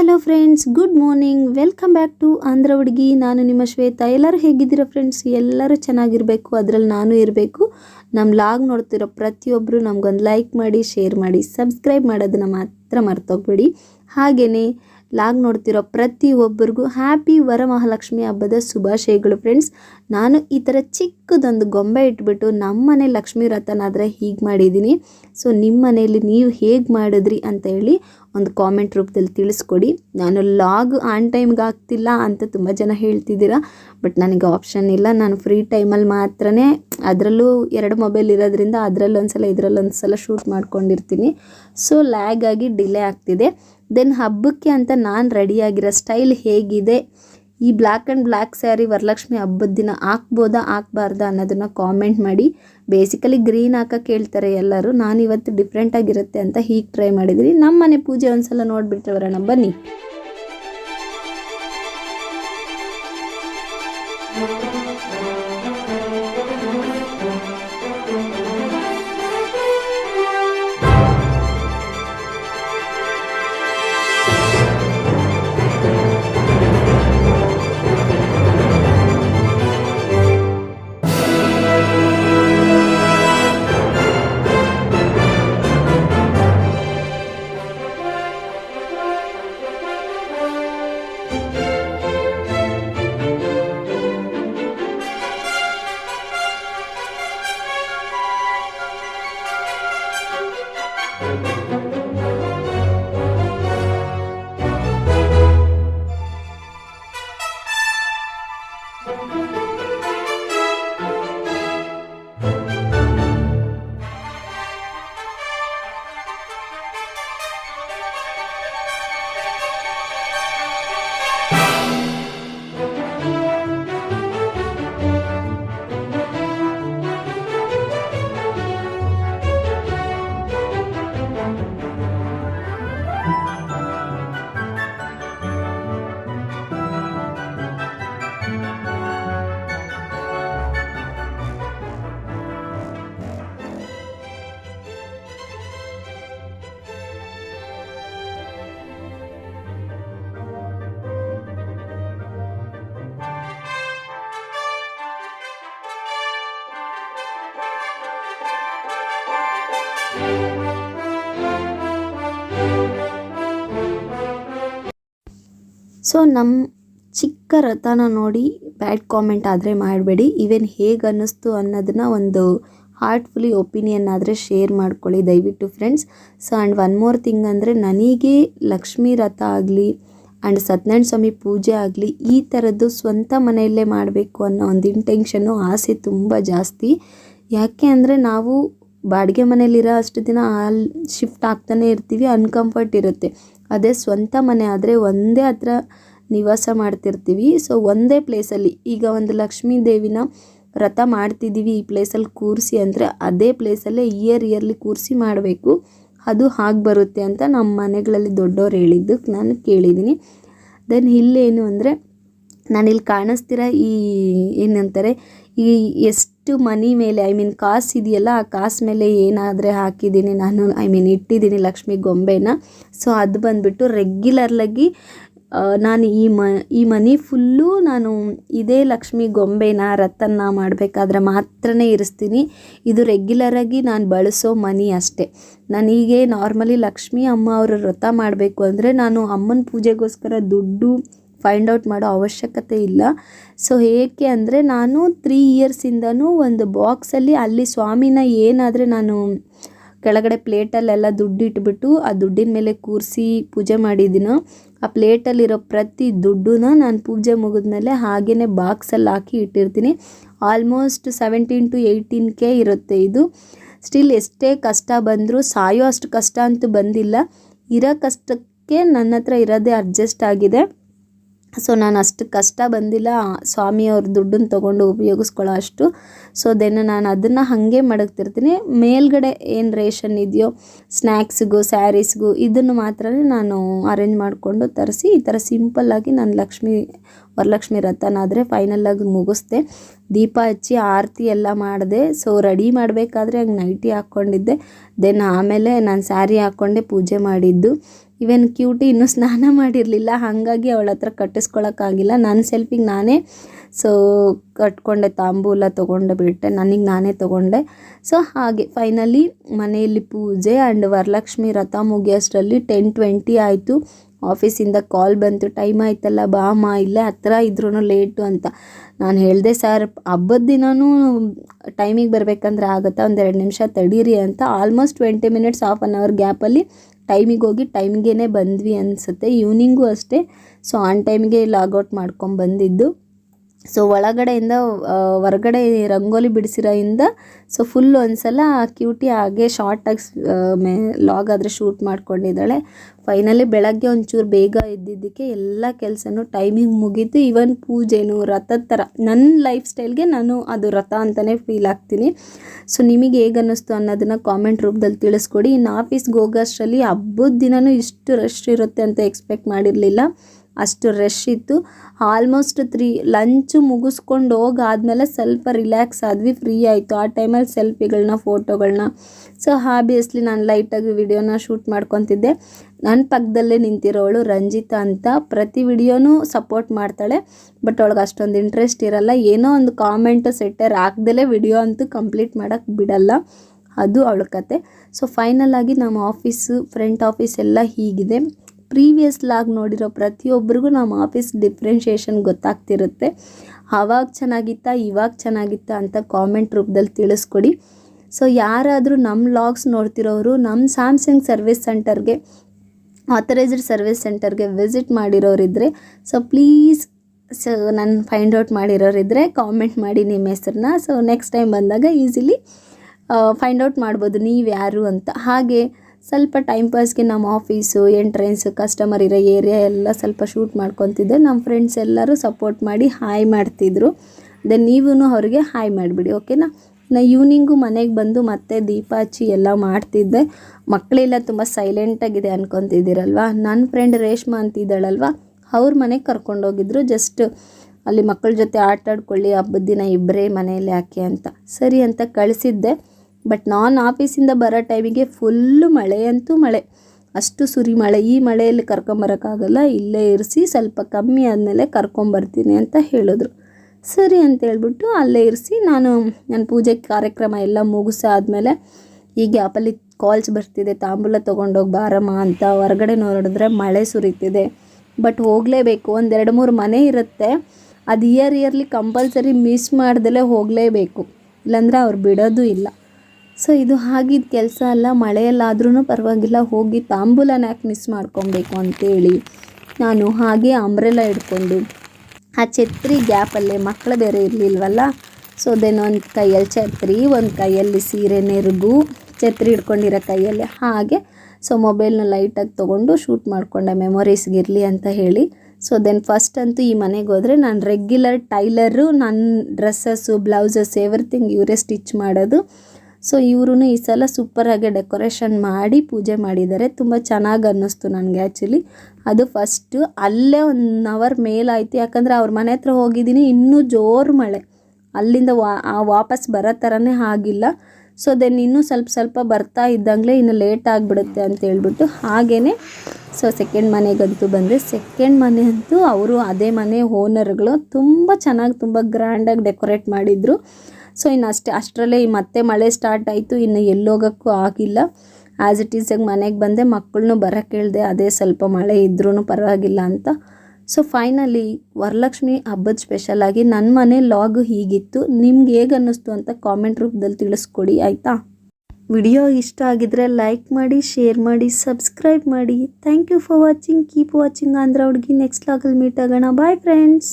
Hello friends good morning welcome back to Andhra ಹುಡುಗಿ ನಾನು ನಿಮ್ಮ ಶ್ವೇತಾ. ಎಲ್ಲರೂ ಹೇಗಿದ್ದೀರಾ ಫ್ರೆಂಡ್ಸ್ ಎಲ್ಲರೂ ಚೆನ್ನಾಗಿರಬೇಕು, ಅದರಲ್ಲಿ ನಾನು ಇರಬೇಕು. ನಮ್ಮ ಲಾಗ್ ನೋಡ್ತಿರೋ ಪ್ರತಿಯೊಬ್ಬರು ನಮಗೊಂದು ಲೈಕ್ ಮಾಡಿ ಶೇರ್ ಮಾಡಿ ಸಬ್ಸ್ಕ್ರೈಬ್ ಮಾಡೋದನ್ನು ಮಾತ್ರ ಮರ್ತೋಗ್ಬೇಡಿ. ಹಾಗೆಯೇ ಲಾಗ್ ನೋಡ್ತಿರೋ ಪ್ರತಿಯೊಬ್ಬರಿಗೂ ಹ್ಯಾಪಿ ವರಮಹಾಲಕ್ಷ್ಮಿ ಹಬ್ಬದ ಶುಭಾಶಯಗಳು ಫ್ರೆಂಡ್ಸ್ ನಾನು ಈ ಥರ ಚಿಕ್ಕದೊಂದು ಗೊಂಬೆ ಇಟ್ಬಿಟ್ಟು ನಮ್ಮ ಮನೆ ಲಕ್ಷ್ಮೀ ವ್ರತನಾದರೆ ಹೀಗೆ ಮಾಡಿದ್ದೀನಿ. ಸೊ ನಿಮ್ಮ ಮನೆಯಲ್ಲಿ ನೀವು ಹೇಗೆ ಮಾಡಿದ್ರಿ ಅಂತ ಹೇಳಿ ಒಂದು ಕಾಮೆಂಟ್ ರೂಪದಲ್ಲಿ ತಿಳಿಸ್ಕೊಡಿ. ನಾನು ಲಾಗ್ ಆನ್ ಟೈಮ್ಗೆ ಆಗ್ತಿಲ್ಲ ಅಂತ ತುಂಬ ಜನ ಹೇಳ್ತಿದ್ದೀರಾ ಬಟ್ ನನಗೆ ಆಪ್ಷನ್ ಇಲ್ಲ. ನಾನು ಫ್ರೀ ಟೈಮಲ್ಲಿ ಮಾತ್ರ ಅದರಲ್ಲೂ ಎರಡು ಮೊಬೈಲ್ ಇರೋದ್ರಿಂದ ಅದರಲ್ಲೊಂದು ಒಂದ್ಸಲ, ಇದರಲ್ಲಿ ಒಂದ್ಸಲ ಶೂಟ್ ಮಾಡ್ಕೊಂಡಿರ್ತೀನಿ. ಸೊ ಲ್ಯಾಗ್ ಆಗಿ ಡಿಲೇ ಆಗ್ತಿದೆ. ದೆನ್ ಹಬ್ಬಕ್ಕೆ ಅಂತ ನಾನು ರೆಡಿಯಾಗಿರೋ ಸ್ಟೈಲ್ ಹೇಗಿದೆ? ಈ black and black sari Varalakshmi ಹಬ್ಬದ ದಿನ ಹಾಕ್ಬೋದಾ, ಹಾಕ್ಬಾರ್ದಾ ಅನ್ನೋದನ್ನು ಕಾಮೆಂಟ್ ಮಾಡಿ. ಬೇಸಿಕಲಿ ಗ್ರೀನ್ ಹಾಕಕ್ಕೆ ಹೇಳ್ತಾರೆ ಎಲ್ಲರೂ. ನಾನು ಇವತ್ತು ಡಿಫ್ರೆಂಟಾಗಿರುತ್ತೆ ಅಂತ ಹೀಗೆ ಟ್ರೈ ಮಾಡಿದ್ದೀನಿ. ನಮ್ಮ ಮನೆ ಪೂಜೆ ಒಂದ್ಸಲ ಬರೋಣ ಬನ್ನಿ. ಸೊ ನಮ್ಮ ಚಿಕ್ಕ ರಥನ ನೋಡಿ ಬ್ಯಾಡ್ ಕಾಮೆಂಟ್ ಆದರೆ ಮಾಡಬೇಡಿ. ಇವೆನ್ ಹೇಗೆ ಅನ್ನಿಸ್ತು ಅನ್ನೋದನ್ನ ಒಂದು ಹಾರ್ಟ್ಫುಲಿ ಒಪಿನಿಯನ್ ಆದರೆ ಶೇರ್ ಮಾಡ್ಕೊಳ್ಳಿ ದಯವಿಟ್ಟು friends so and one more thing ಅಂದರೆ ನನಗೆ ಲಕ್ಷ್ಮೀ ರಥ ಆಗಲಿ ಆ್ಯಂಡ್ ಸತ್ಯನಾರಾಯಣ ಸ್ವಾಮಿ ಪೂಜೆ ಆಗಲಿ ಈ ಥರದ್ದು ಸ್ವಂತ ಮನೆಯಲ್ಲೇ ಮಾಡಬೇಕು ಅನ್ನೋ ಒಂದು ಇಂಟೆನ್ಷನ್ನು ಆಸೆ ತುಂಬ ಜಾಸ್ತಿ. ಯಾಕೆ ಅಂದರೆ ನಾವು ಬಾಡಿಗೆ ಮನೇಲಿರೋ ಅಷ್ಟು ದಿನ ಅಲ್ಲಿ ಶಿಫ್ಟ್ ಆಗ್ತಾನೆ ಇರ್ತೀವಿ ಅನ್ಕಂಫರ್ಟ್ ಇರುತ್ತೆ. ಅದೇ ಸ್ವಂತ ಮನೆ ಆದರೆ ಒಂದೇ ಹತ್ರ ನಿವಾಸ ಮಾಡ್ತಿರ್ತೀವಿ. ಸೊ ಒಂದೇ ಪ್ಲೇಸಲ್ಲಿ ಈಗ ಒಂದು ಲಕ್ಷ್ಮೀ ದೇವಿನ ವ್ರತ ಮಾಡ್ತಿದ್ದೀವಿ ಈ ಪ್ಲೇಸಲ್ಲಿ ಕೂರಿಸಿ ಅಂದರೆ ಅದೇ ಪ್ಲೇಸಲ್ಲೇ ಇಯರ್ ಇಯರ್ಲಿ ಕೂರಿಸಿ ಮಾಡಬೇಕು. ಅದು ಹಾಗೆ ಬರುತ್ತೆ ಅಂತ ನಮ್ಮ ಮನೆಗಳಲ್ಲಿ ದೊಡ್ಡವ್ರು ಹೇಳಿದ್ದು ನಾನು ಕೇಳಿದ್ದೀನಿ. ದೆನ್ ಇಲ್ಲೇನು ಅಂದರೆ ನಾನಿಲ್ಲಿ ಕಾಣಿಸ್ತಿರೋ ಈ ಏನಂತಾರೆ ಈ ಎಷ್ಟು ಮನಿ ಮೇಲೆ ಐ ಮೀನ್ ಕಾಸು ಇದೆಯಲ್ಲ, ಆ ಕಾಸು ಮೇಲೆ ಏನಾದರೆ ಹಾಕಿದ್ದೀನಿ ನಾನು ಐ ಮೀನ್ ಇಟ್ಟಿದ್ದೀನಿ ಲಕ್ಷ್ಮಿ ಗೊಂಬೆನ. ಸೊ ಅದು ಬಂದುಬಿಟ್ಟು ರೆಗ್ಯುಲರ್ಲಾಗಿ ನಾನು ಈ ಮ, ಈ ಮನಿ ಫುಲ್ಲು ನಾನು ಇದೇ ಲಕ್ಷ್ಮಿ ಗೊಂಬೆನ ರಥನ ಮಾಡಬೇಕಾದ್ರೆ ಮಾತ್ರನೇ ಇರಿಸ್ತೀನಿ. ಇದು ರೆಗ್ಯುಲರಾಗಿ ನಾನು ಬಳಸೋ ಮನಿ ಅಷ್ಟೇ. ಹೀಗೆ ನಾರ್ಮಲಿ ಲಕ್ಷ್ಮಿ ಅಮ್ಮ ಅವರು ವ್ರತ ಮಾಡಬೇಕು ಅಂದರೆ ನಾನು ಅಮ್ಮನ ಪೂಜೆಗೋಸ್ಕರ ದುಡ್ಡು ಫೈಂಡ್ ಔಟ್ ಮಾಡೋ ಅವಶ್ಯಕತೆ ಇಲ್ಲ. ಸೊ ಏಕೆ ಅಂದರೆ ನಾನು ತ್ರೀ ಇಯರ್ಸಿಂದನೂ ಒಂದು ಬಾಕ್ಸಲ್ಲಿ ಅಲ್ಲಿ ಸ್ವಾಮಿನ ಏನಾದರೆ ನಾನು ಕೆಳಗಡೆ ಪ್ಲೇಟಲ್ಲೆಲ್ಲ ದುಡ್ಡು ಇಟ್ಬಿಟ್ಟು ಆ ದುಡ್ಡಿನ ಮೇಲೆ ಕೂರಿಸಿ ಪೂಜೆ ಮಾಡಿದ್ದೀನೋ ಆ ಪ್ಲೇಟಲ್ಲಿರೋ ಪ್ರತಿ ದುಡ್ಡನ್ನ ನಾನು ಪೂಜೆ ಮುಗಿದ್ಮೇಲೆ ಹಾಗೇ ಬಾಕ್ಸಲ್ಲಿ ಹಾಕಿ ಇಟ್ಟಿರ್ತೀನಿ. Almost seventeen to eighteen K ಇರುತ್ತೆ ಇದು. ಸ್ಟಿಲ್ ಎಷ್ಟೇ ಕಷ್ಟ ಬಂದರೂ ಸಾಯೋ ಅಷ್ಟು ಕಷ್ಟ ಅಂತೂ ಬಂದಿಲ್ಲ. ಇರೋ ಕಷ್ಟಕ್ಕೆ ನನ್ನ ಹತ್ರ ಇರೋದೇ ಅಡ್ಜಸ್ಟ್ ಆಗಿದೆ. ಸೊ ನಾನು ಅಷ್ಟು ಕಷ್ಟ ಬಂದಿಲ್ಲ. ಸ್ವಾಮಿಯವ್ರ ದುಡ್ಡನ್ನು ತೊಗೊಂಡು ಉಪಯೋಗಿಸ್ಕೊಳ್ಳೋ ಅಷ್ಟು. ಸೊ ದೆನ್ ನಾನು ಅದನ್ನು ಹಾಗೆ ಮಡಗ್ತಿರ್ತೀನಿ. ಮೇಲ್ಗಡೆ ಏನು ರೇಷನ್ ಇದೆಯೋ ಸ್ನ್ಯಾಕ್ಸ್ಗೂ ಸ್ಯಾರೀಸ್ಗೂ, ಇದನ್ನು ಮಾತ್ರ ನಾನು ಅರೇಂಜ್ ಮಾಡಿಕೊಂಡು ತರಿಸಿ, ಈ ಥರ ಸಿಂಪಲ್ಲಾಗಿ ನಾನು ಲಕ್ಷ್ಮಿ, ವರಲಕ್ಷ್ಮಿ ರಥನಾದರೆ ಫೈನಲ್ಲಾಗಿ ಮುಗಿಸ್ದೆ. ದೀಪ ಹಚ್ಚಿ ಆರತಿ ಎಲ್ಲ ಮಾಡಿದೆ. ಸೊ ರೆಡಿ ಮಾಡಬೇಕಾದ್ರೆ ಹಂಗೆ ನೈಟಿ ಹಾಕ್ಕೊಂಡಿದ್ದೆ. ದೆನ್ ಆಮೇಲೆ ನಾನು ಸ್ಯಾರಿ ಹಾಕ್ಕೊಂಡೆ ಪೂಜೆ ಮಾಡಿದ್ದು. ಇವನ್ ಕ್ಯೂಟಿ ಇನ್ನೂ ಸ್ನಾನ ಮಾಡಿರಲಿಲ್ಲ, ಹಾಗಾಗಿ ಅವಳ ಹತ್ರ ಕಟ್ಟಿಸ್ಕೊಳಕ್ಕಾಗಿಲ್ಲ. ನನ್ನ ಸೆಲ್ಫಿಗೆ ನಾನೇ ಸೊ ಕಟ್ಕೊಂಡೆ, ತಾಂಬೂಲ ತೊಗೊಂಡೆ, ಬಿಟ್ಟೆ. ನನಗೆ ನಾನೇ ತೊಗೊಂಡೆ. ಸೊ ಹಾಗೆ ಫೈನಲಿ ಮನೆಯಲ್ಲಿ ಪೂಜೆ ಆ್ಯಂಡ್ ವರಲಕ್ಷ್ಮಿ ರಥ ಮುಗಿಯೋಷ್ಟರಲ್ಲಿ ಟೆನ್ ಟ್ವೆಂಟಿ ಆಯಿತು. ಆಫೀಸಿಂದ ಕಾಲ್ ಬಂತು. ಟೈಮ್ ಆಯ್ತಲ್ಲ ಬಾಮ ಇಲ್ಲೇ ಹತ್ರ ಇದ್ರೂ ಲೇಟು ಅಂತ. ನಾನು ಹೇಳಿದೆ, ಸರ್, ಹಬ್ಬದ ದಿನವೂ ಟೈಮಿಗೆ ಬರಬೇಕಂದ್ರೆ ಆಗುತ್ತಾ? ಒಂದೆರಡು ನಿಮಿಷ ತಡೀರಿ ಅಂತ. Almost twenty minutes half an hour ಗ್ಯಾಪಲ್ಲಿ ಟೈಮಿಗೆ ಹೋಗಿ ಟೈಮ್ಗೇ ಬಂದ್ವಿ ಅನಿಸುತ್ತೆ. ಈವ್ನಿಂಗು ಅಷ್ಟೇ. ಸೊ ಆನ್ ಟೈಮ್ಗೆ ಲಾಗೌಟ್ ಮಾಡ್ಕೊಂಡು ಬಂದಿದ್ದು ಸೊ ಒಳಗಡೆಯಿಂದ ಹೊರಗಡೆ ರಂಗೋಲಿ ಬಿಡಿಸಿರೋಯಿಂದ ಸೊ ಫುಲ್ ಒಂದ್ಸಲ ಕ್ಯೂಟಿ ಹಾಗೆ ಶಾರ್ಟಾಗಿ ಮೇ ಲಾಗ್ ಆದರೆ ಶೂಟ್ ಮಾಡ್ಕೊಂಡಿದ್ದಾಳೆ. ಫೈನಲಿ ಬೆಳಗ್ಗೆ ಒಂಚೂರು ಬೇಗ ಇದ್ದಿದ್ದಕ್ಕೆ ಎಲ್ಲ ಕೆಲಸನೂ ಟೈಮಿಂಗ್ ಮುಗೀತು. ಇವನ್ ಪೂಜೆನು, ರಥದ ಥರ ನನ್ನ ಲೈಫ್ ಸ್ಟೈಲ್ಗೆ ನಾನು ಅದು ರಥ ಅಂತಲೇ ಫೀಲ್ ಆಗ್ತೀನಿ. ಸೊ ನಿಮಗೆ ಹೇಗೆ ಅನ್ನಿಸ್ತು ಅನ್ನೋದನ್ನು ಕಾಮೆಂಟ್ ರೂಪದಲ್ಲಿ ತಿಳಿಸ್ಕೊಡಿ. ಇನ್ನು ಆಫೀಸ್ಗೆ ಹೋಗೋಷ್ಟರಲ್ಲಿ ಹಬ್ಬದ ದಿನವೂ ಇಷ್ಟು ರಶ್ ಇರುತ್ತೆ ಅಂತ ಎಕ್ಸ್ಪೆಕ್ಟ್ ಮಾಡಿರಲಿಲ್ಲ. ಅಷ್ಟು ರಶ್ ಇತ್ತು. ಆಲ್ಮೋಸ್ಟ್ ತ್ರೀ ಲಂಚು ಮುಗಿಸ್ಕೊಂಡು ಹೋಗಾದ್ಮೇಲೆ ಸ್ವಲ್ಪ ರಿಲ್ಯಾಕ್ಸ್ ಆದ್ವಿ ಫ್ರೀ ಆಯಿತು. ಆ ಟೈಮಲ್ಲಿ ಸೆಲ್ಫಿಗಳನ್ನ ಫೋಟೋಗಳನ್ನ ಸೊ ಹಾಬಿಯಸ್ಲಿ ನಾನು ಲೈಟಾಗಿ ವಿಡಿಯೋನ ಶೂಟ್ ಮಾಡ್ಕೊತಿದ್ದೆ. ನನ್ನ ಪಕ್ಕದಲ್ಲೇ ನಿಂತಿರೋಳು ರಂಜಿತಾ ಅಂತ. ಪ್ರತಿ ವಿಡಿಯೋನೂ ಸಪೋರ್ಟ್ ಮಾಡ್ತಾಳೆ. ಬಟ್ ಅವಳಿಗೆ ಅಷ್ಟೊಂದು ಇಂಟ್ರೆಸ್ಟ್ ಇರಲ್ಲ. ಏನೋ ಒಂದು ಕಾಮೆಂಟು ಸೆಟ್ಟರ್ ಹಾಕ್ದಲೇ ವಿಡಿಯೋ ಅಂತೂ ಕಂಪ್ಲೀಟ್ ಮಾಡೋಕ್ಕೆ ಬಿಡಲ್ಲ. ಅದು ಅವಳ ಕತೆ. ಸೊ ಫೈನಲ್ ಆಗಿ ನಮ್ಮ ಆಫೀಸು ಫ್ರಂಟ್ ಆಫೀಸ್ ಎಲ್ಲ ಹೀಗಿದೆ. ಪ್ರೀವಿಯಸ್ ಲಾಗ್ ನೋಡಿರೋ ಪ್ರತಿಯೊಬ್ಬರಿಗೂ ನಮ್ಮ ಆಫೀಸ್ ಡಿಫ್ರೆನ್ಷಿಯೇಷನ್ ಗೊತ್ತಾಗ್ತಿರುತ್ತೆ. ಆವಾಗ ಚೆನ್ನಾಗಿತ್ತಾ, ಇವಾಗ ಚೆನ್ನಾಗಿತ್ತಾ ಅಂತ ಕಾಮೆಂಟ್ ರೂಪದಲ್ಲಿ ತಿಳಿಸ್ಕೊಡಿ. ಸೊ ಯಾರಾದರೂ ನಮ್ಮ ಲಾಗ್ಸ್ ನೋಡ್ತಿರೋರು ನಮ್ಮ ಸ್ಯಾಮ್ಸಂಗ್ ಸರ್ವಿಸ್ ಸೆಂಟರ್ಗೆ ಆಥರೈಸ್ಡ್ ಸರ್ವಿಸ್ ಸೆಂಟರ್ಗೆ ವಿಸಿಟ್ ಮಾಡಿರೋರಿದ್ದರೆ ಸೊ ಪ್ಲೀಸ್ ಸೊ ನಾನು ಫೈಂಡ್ ಔಟ್ ಮಾಡಿರೋರಿದ್ದರೆ ಕಾಮೆಂಟ್ ಮಾಡಿ ನಿಮ್ಮ ಹೆಸ್ರನ್ನ. ಸೊ ನೆಕ್ಸ್ಟ್ ಟೈಮ್ ಬಂದಾಗ ಈಸಿಲಿ ಫೈಂಡ್ ಔಟ್ ಮಾಡ್ಬೋದು ನೀವು ಯಾರು ಅಂತ. ಹಾಗೆ ಸ್ವಲ್ಪ ಟೈಮ್ ಪಾಸ್ಗೆ ನಮ್ಮ ಆಫೀಸು ಎಂಟ್ರೆನ್ಸ್ ಕಸ್ಟಮರ್ ಇರೋ ಏರಿಯಾ ಎಲ್ಲ ಸ್ವಲ್ಪ ಶೂಟ್ ಮಾಡ್ಕೊತಿದ್ದೆ. ನಮ್ಮ ಫ್ರೆಂಡ್ಸ್ ಎಲ್ಲರೂ ಸಪೋರ್ಟ್ ಮಾಡಿ ಹಾಯ್ ಮಾಡ್ತಿದ್ರು. ದೆನ್ ನೀವೂ ಅವ್ರಿಗೆ ಹಾಯ್ ಮಾಡಿಬಿಡಿ ಓಕೆನಾ ನಾ? ಈವ್ನಿಂಗು ಮನೆಗೆ ಬಂದು ಮತ್ತೆ ದೀಪ ಹಚ್ಚಿ ಎಲ್ಲ ಮಾಡ್ತಿದ್ದೆ. ಮಕ್ಕಳೆಲ್ಲ ತುಂಬ ಸೈಲೆಂಟಾಗಿದೆ ಅನ್ಕೊತಿದ್ದೀರಲ್ವ? ನನ್ನ ಫ್ರೆಂಡ್ ರೇಷ್ಮಾ ಅಂತಿದ್ದಾಳಲ್ವ? ಅವ್ರ ಮನೆಗೆ ಕರ್ಕೊಂಡೋಗಿದ್ರು ಜಸ್ಟ್ ಅಲ್ಲಿ ಮಕ್ಕಳ ಜೊತೆ ಆಟ ಆಡ್ಕೊಳ್ಳಿ ಹಬ್ಬದ ದಿನ ಇಬ್ಬರೇ ಮನೆಯಲ್ಲಿ ಯಾಕೆ ಅಂತ. ಸರಿ ಅಂತ ಕಳಿಸಿದ್ದೆ. ಬಟ್ ನಾನು ಆಫೀಸಿಂದ ಬರೋ ಟೈಮಿಗೆ ಫುಲ್ಲು ಮಳೆ ಅಂತೂ ಮಳೆ. ಅಷ್ಟು ಸುರಿ ಮಳೆ. ಈ ಮಳೆಯಲ್ಲಿ ಕರ್ಕೊಂಬರೋಕ್ಕಾಗಲ್ಲ. ಇಲ್ಲೇ ಇರಿಸಿ ಸ್ವಲ್ಪ ಕಮ್ಮಿ ಆದಮೇಲೆ ಕರ್ಕೊಂಬರ್ತೀನಿ ಅಂತ ಹೇಳಿದ್ರು. ಸರಿ ಅಂತ ಹೇಳ್ಬಿಟ್ಟು ಅಲ್ಲೇ ಇರಿಸಿ ನಾನು ನನ್ನ ಪೂಜೆ ಕಾರ್ಯಕ್ರಮ ಎಲ್ಲ ಮುಗಿಸಾದ್ಮೇಲೆ ಈ ಗ್ಯಾಪಲ್ಲಿ ಕಾಲ್ಸ್ ಬರ್ತಿದೆ. ತಾಂಬೂಲ ತೊಗೊಂಡೋಗಿ ಬಾರಮ್ಮ ಅಂತ ಹೊರಗಡೆ ನೋಡಿದ್ರೆ ಮಳೆ ಸುರಿತಿದೆ. ಬಟ್ ಹೋಗಲೇಬೇಕು. ಒಂದೆರಡು ಮೂರು ಮನೆ ಇರುತ್ತೆ. ಅದು ಇಯರ್ ಇಯರ್ಲಿ ಕಂಪಲ್ಸರಿ ಮಿಸ್ ಮಾಡ್ದಲೇ ಹೋಗಲೇಬೇಕು. ಇಲ್ಲಾಂದರೆ ಅವ್ರು ಬಿಡೋದು ಇಲ್ಲ. ಸೊ ಇದು ಆಗಿದ್ದ ಕೆಲಸ ಅಲ್ಲ ಮಳೆಯಲ್ಲಾದ್ರೂ ಪರವಾಗಿಲ್ಲ, ಹೋಗಿ ತಾಂಬೂಲನ ಯಾಕೆ ಮಿಸ್ ಮಾಡ್ಕೊಬೇಕು ಅಂತೇಳಿ ನಾನು ಹಾಗೆ ಅಂಬ್ರೆಲ್ಲ ಹಿಡ್ಕೊಂಡು ಆ ಛತ್ರಿ ಗ್ಯಾಪಲ್ಲೇ ಮಕ್ಕಳು ಬೇರೆ ಇರಲಿಲ್ವಲ್ಲ? ಸೊ ದೆನ್ ಒಂದು ಕೈಯಲ್ಲಿ ಛತ್ರಿ, ಒಂದು ಕೈಯಲ್ಲಿ ಸೀರೆ ನೆರಗು, ಛತ್ರಿ ಹಿಡ್ಕೊಂಡಿರೋ ಕೈಯಲ್ಲಿ ಹಾಗೆ ಸೊ ಮೊಬೈಲ್ನ ಲೈಟಾಗಿ ತೊಗೊಂಡು ಶೂಟ್ ಮಾಡಿಕೊಂಡೆ ಮೆಮೊರೀಸ್ಗಿರಲಿ ಅಂತ ಹೇಳಿ. ಸೊ ದೆನ್ ಫಸ್ಟ್ ಅಂತೂ ಈ ಮನೆಗೆ ಹೋದರೆ ನಾನು ರೆಗ್ಯುಲರ್ ಟೈಲರು ನನ್ನ ಡ್ರೆಸ್ಸಸ್ಸು ಬ್ಲೌಸಸ್ ಎವ್ರಿಥಿಂಗ್ ಇವರೇ ಸ್ಟಿಚ್ ಮಾಡೋದು. ಸೊ ಇವರು ಈ ಸಲ ಸೂಪರಾಗಿ ಡೆಕೋರೇಷನ್ ಮಾಡಿ ಪೂಜೆ ಮಾಡಿದ್ದಾರೆ. ತುಂಬ ಚೆನ್ನಾಗಿ ಅನ್ನಿಸ್ತು ನನಗೆ ಆ್ಯಕ್ಚುಲಿ ಅದು ಫಸ್ಟು ಅಲ್ಲೇ ಒನ್ ಅವರ್ ಮೇಲಾಯಿತು. ಯಾಕಂದರೆ ಅವ್ರ ಮನೆ ಹತ್ರ ಹೋಗಿದ್ದೀನಿ. ಇನ್ನೂ ಜೋರು ಮಳೆ. ಅಲ್ಲಿಂದ ವಾ ವಾಪಸ್ ಬರೋ ಥರನೇ ಆಗಿಲ್ಲ. ಸೊ ದೆನ್ ಇನ್ನೂ ಸ್ವಲ್ಪ ಸ್ವಲ್ಪ ಬರ್ತಾ ಇದ್ದಂಗೆ ಇನ್ನು ಲೇಟ್ ಆಗಿಬಿಡುತ್ತೆ ಅಂತ ಹೇಳ್ಬಿಟ್ಟು ಹಾಗೇ ಸೊ ಸೆಕೆಂಡ್ ಮನೆಗಂತೂ ಬಂದರೆ ಸೆಕೆಂಡ್ ಮನೆ ಅಂತೂ ಅವರು ಅದೇ ಮನೆ ಓನರ್ಗಳು ತುಂಬ ಚೆನ್ನಾಗಿ, ತುಂಬ ಗ್ರ್ಯಾಂಡಾಗಿ ಡೆಕೋರೇಟ್ ಮಾಡಿದರು. ಸೊ ಇನ್ನು ಅಷ್ಟೇ, ಅಷ್ಟರಲ್ಲೇ ಮತ್ತೆ ಮಳೆ ಸ್ಟಾರ್ಟ್ ಆಯಿತು. ಇನ್ನು ಎಲ್ಲೋಗೋಕ್ಕೂ ಆಗಿಲ್ಲ. ಆ್ಯಸ್ ಇಟ್ ಈಸಾಗಿ ಮನೆಗೆ ಬಂದೆ ಮಕ್ಕಳನ್ನೂ ಬರೋಕ್ಕೆ ಹೇಳಿದೆ, ಅದೇ ಸ್ವಲ್ಪ ಮಳೆ ಇದ್ರೂ ಪರವಾಗಿಲ್ಲ ಅಂತ. ಸೊ ಫೈನಲಿ ವರಲಕ್ಷ್ಮಿ ಹಬ್ಬದ ಸ್ಪೆಷಲಾಗಿ ನನ್ನ ಮನೆ ಲಾಗ್ ಹೀಗಿತ್ತು. ನಿಮ್ಗೆ ಹೇಗೆ ಅನ್ನಿಸ್ತು ಅಂತ ಕಾಮೆಂಟ್ ರೂಪದಲ್ಲಿ ತಿಳಿಸ್ಕೊಡಿ, ಆಯಿತಾ? ವಿಡಿಯೋ ಇಷ್ಟ ಆಗಿದ್ರೆ ಲೈಕ್ ಮಾಡಿ ಶೇರ್ ಮಾಡಿ ಸಬ್ಸ್ಕ್ರೈಬ್ ಮಾಡಿ. Thank you for watching keep watching Andhra ಹುಡುಗಿ ನೆಕ್ಸ್ಟ್ ಲಾಗಲ್ಲಿ ಮೀಟ್ ಆಗೋಣ. Bye friends